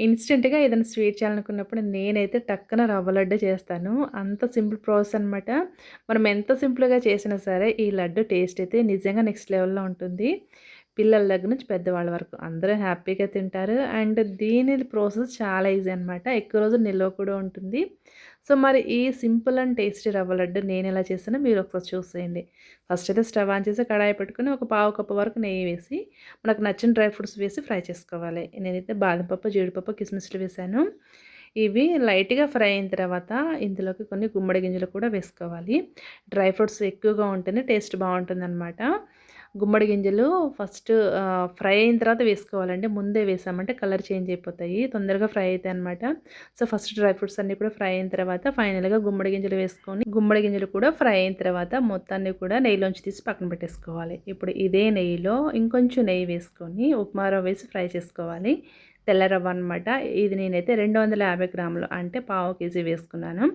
ఇన్స్టెంట్‌గా ఏదైనా స్వీట్ చేయాలనుకున్నప్పుడు నేనైతే టక్కున రవ్వ లడ్డు చేస్తాను. అంత సింపుల్ ప్రాసెస్ అనమాట. మనం ఎంత సింపుల్‌గా చేసినా సరే ఈ లడ్డు టేస్ట్ అయితే నిజంగా నెక్స్ట్ లెవెల్‌లో ఉంటుంది. పిల్లల దగ్గర నుంచి పెద్దవాళ్ళ వరకు అందరూ హ్యాపీగా తింటారు. అండ్ దీని ప్రాసెస్ చాలా ఈజీ అనమాట. ఎక్కువ రోజులు నిల్వ కూడా ఉంటుంది. సో, మరి ఈ సింపుల్ అండ్ టేస్టీ రవ్వ లడ్డు నేను ఎలా చేసానో మీరు ఒకసారి చూసేయండి. ఫస్ట్ అయితే స్టవ్ ఆన్ చేసి కడాయి పెట్టుకొని ఒక పావు కప్పు వరకు నెయ్యి వేసి, మనకు నచ్చిన డ్రై ఫ్రూట్స్ వేసి ఫ్రై చేసుకోవాలి. నేనైతే బాదం పప్పు, జీడిపప్పు, కిస్మిస్లు వేసాను ఇవి లైట్‌గా ఫ్రై అయిన తర్వాత ఇందులోకి కొన్ని గుమ్మడి గింజలు కూడా వేసుకోవాలి. డ్రై ఫ్రూట్స్ ఎక్కువగా ఉంటేనే టేస్ట్ బావుంటుందనమాట. గుమ్మడి గింజలు ఫస్ట్ ఫ్రై అయిన తర్వాత వేసుకోవాలండి. ముందే వేసామంటే కలర్ చేంజ్ అయిపోతాయి. తొందరగా ఫ్రై అవుతాయి అనమాట సో ఫస్ట్ డ్రై ఫ్రూట్స్ అన్నీ కూడా ఫ్రై అయిన తర్వాత ఫైనల్గా గుమ్మడి గింజలు వేసుకొని గుమ్మడి గింజలు కూడా ఫ్రై అయిన తర్వాత మొత్తాన్ని కూడా నెయ్యిలోంచి తీసి పక్కన పెట్టేసుకోవాలి. ఇప్పుడు ఇదే నెయ్యిలో ఇంకొంచెం నెయ్యి వేసుకొని ఉప్మా వేసి ఫ్రై చేసుకోవాలి. తెల్ల రవ్వ అనమాట ఇది నేనైతే రెండు వందల యాభై గ్రాములు అంటే పావు కేజీ వేసుకున్నాను.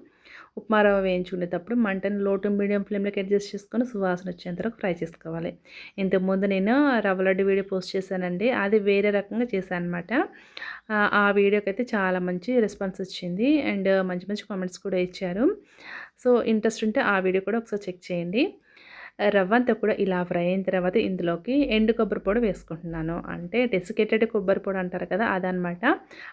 ఉప్మా రవ్వ వేయించుకునేటప్పుడు మంటను లోటు మీడియం ఫ్లేమ్లోకి అడ్జస్ట్ చేసుకొని సువాసన వచ్చేంత వరకు ఫ్రై చేసుకోవాలి. ఇంతకుముందు నేను రవ్వ లడ్డు వీడియో పోస్ట్ చేశానండి. అది వేరే రకంగా చేశాను అనమాట ఆ వీడియోకి అయితే చాలా మంచి రెస్పాన్స్ వచ్చింది. అండ్ మంచి మంచి కామెంట్స్ కూడా ఇచ్చారు. సో ఇంట్రెస్ట్ ఉంటే ఆ వీడియో కూడా ఒకసారి చెక్ చేయండి. రవ్వ అంతా కూడా ఇలా ఫ్రై అయిన తర్వాత ఇందులోకి ఎండు కొబ్బరి పొడి వేసుకుంటున్నాను. అంటే డెసికేటెడ్ కొబ్బరి పొడి అంటారు కదా అదనమాట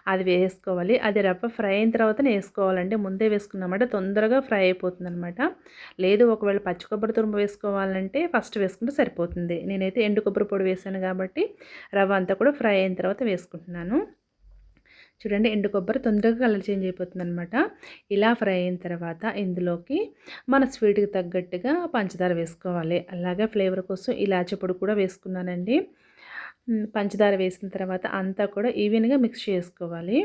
అది వేసుకోవాలి. అది రవ్వ ఫ్రై అయిన తర్వాతనే వేసుకోవాలంటే ముందే వేసుకున్నామంటే తొందరగా ఫ్రై అయిపోతుంది అనమాట లేదు ఒకవేళ పచ్చి కొబ్బరి తురుము వేసుకోవాలంటే ఫస్ట్ వేసుకుంటే సరిపోతుంది. నేనైతే ఎండు కొబ్బరి పొడి వేసాను కాబట్టి రవ్వ అంతా కూడా ఫ్రై అయిన తర్వాత వేసుకుంటున్నాను. చూడండి ఎండు కొబ్బరి తొందరగా కలర్ చేంజ్ అయిపోతుంది అనమాట ఇలా ఫ్రై అయిన తర్వాత ఇందులోకి మన స్వీట్కి తగ్గట్టుగా పంచదార వేసుకోవాలి. అలాగే ఫ్లేవర్ కోసం ఇలాచి పొడి కూడా వేసుకున్నానండి. పంచదార వేసిన తర్వాత అంతా కూడా ఈవెన్గా మిక్స్ చేసుకోవాలి.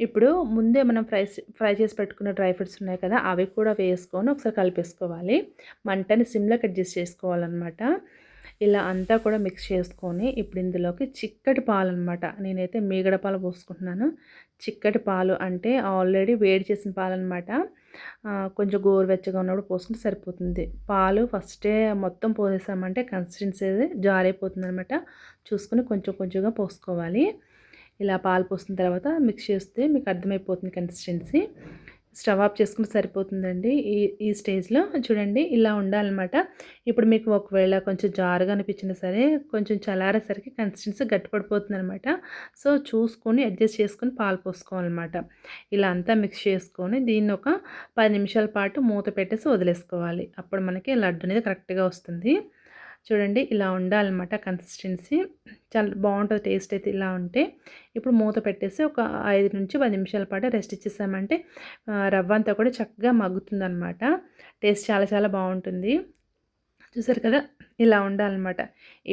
ఇప్పుడు ముందే మనం ఫ్రై ఫ్రై చేసి పెట్టుకున్న డ్రై ఫ్రూట్స్ ఉన్నాయి కదా అవి కూడా వేసుకొని ఒకసారి కలిపేసుకోవాలి. మంటని సిమ్లోకి అడ్జస్ట్ చేసుకోవాలన్నమాట. ఇలా అంతా కూడా మిక్స్ చేసుకొని ఇప్పుడు ఇందులోకి చిక్కటి పాలు అనమాట నేనైతే మీగడ పాలు పోసుకుంటున్నాను. చిక్కటి పాలు అంటే ఆల్రెడీ వేడి చేసిన పాలు అనమాట కొంచెం గోరువెచ్చగా ఉన్నప్పుడు పోసుకుంటే సరిపోతుంది. పాలు ఫస్టే మొత్తం పోసేసామంటే కన్సిస్టెన్సీ జారైపోతుంది అనమాట చూసుకొని కొంచెం కొంచెంగా పోసుకోవాలి. ఇలా పాలు పోసిన తర్వాత మిక్స్ చేస్తే మీకు అర్థమైపోతుంది కన్సిస్టెన్సీ స్టవ్ ఆఫ్ చేసుకుంటే సరిపోతుందండి. ఈ ఈ స్టేజ్లో చూడండి ఇలా ఉండాలన్నమాట. ఇప్పుడు మీకు ఒకవేళ కొంచెం జారుగా అనిపించినా సరే కొంచెం చలారేసరికి కన్సిస్టెన్సీ గట్టిపడిపోతుంది అనమాట సో చూసుకొని అడ్జస్ట్ చేసుకొని పాలు పోసుకోవాలన్నమాట. ఇలా అంతా మిక్స్ చేసుకొని దీన్ని ఒక పది నిమిషాల పాటు మూత పెట్టేసి వదిలేసుకోవాలి. అప్పుడు మనకి లడ్డు అనేది కరెక్ట్గా వస్తుంది. చూడండి ఇలా ఉండాలన్నమాట కన్సిస్టెన్సీ చాలా బాగుంటుంది టేస్ట్ అయితే ఇలా ఉంటే. ఇప్పుడు మూత పెట్టేసి ఒక ఐదు నుంచి పది నిమిషాల పాటు రెస్ట్ ఇచ్చేసామంటే రవ్వ అంతా కూడా చక్కగా మగ్గుతుందనమాట టేస్ట్ చాలా చాలా బాగుంటుంది. చూసారు కదా ఇలా ఉండాలన్నమాట.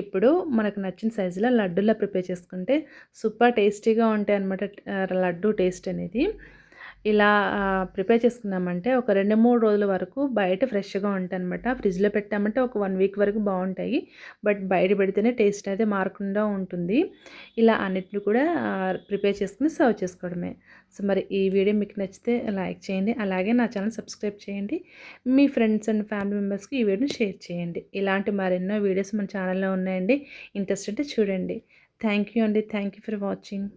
ఇప్పుడు మనకు నచ్చిన సైజులో లడ్డూలా ప్రిపేర్ చేసుకుంటే సూపర్ టేస్టీగా ఉంటాయి అనమాట లడ్డు టేస్ట్ అనేది. ఇలా ప్రిపేర్ చేసుకున్నామంటే ఒక రెండు మూడు రోజుల వరకు బయట ఫ్రెష్గా ఉంటాయి అనమాట ఫ్రిడ్జ్లో పెట్టామంటే ఒక వన్ వీక్ వరకు బాగుంటాయి. బట్ బయట పెడితేనే టేస్ట్ అయితే మారకుండా ఉంటుంది. ఇలా అన్నిటిని కూడా ప్రిపేర్ చేసుకుని సర్వ్ చేసుకోవడమే. సో మరి ఈ వీడియో మీకు నచ్చితే లైక్ చేయండి. అలాగే నా ఛానల్ సబ్స్క్రైబ్ చేయండి. మీ ఫ్రెండ్స్ అండ్ ఫ్యామిలీ మెంబర్స్కి ఈ వీడియోని షేర్ చేయండి. ఇలాంటి మరెన్నో వీడియోస్ మన ఛానల్లో ఉన్నాయండి. ఇంట్రెస్ట్ అంటే చూడండి. థ్యాంక్ యూ అండి. Thank you for watching.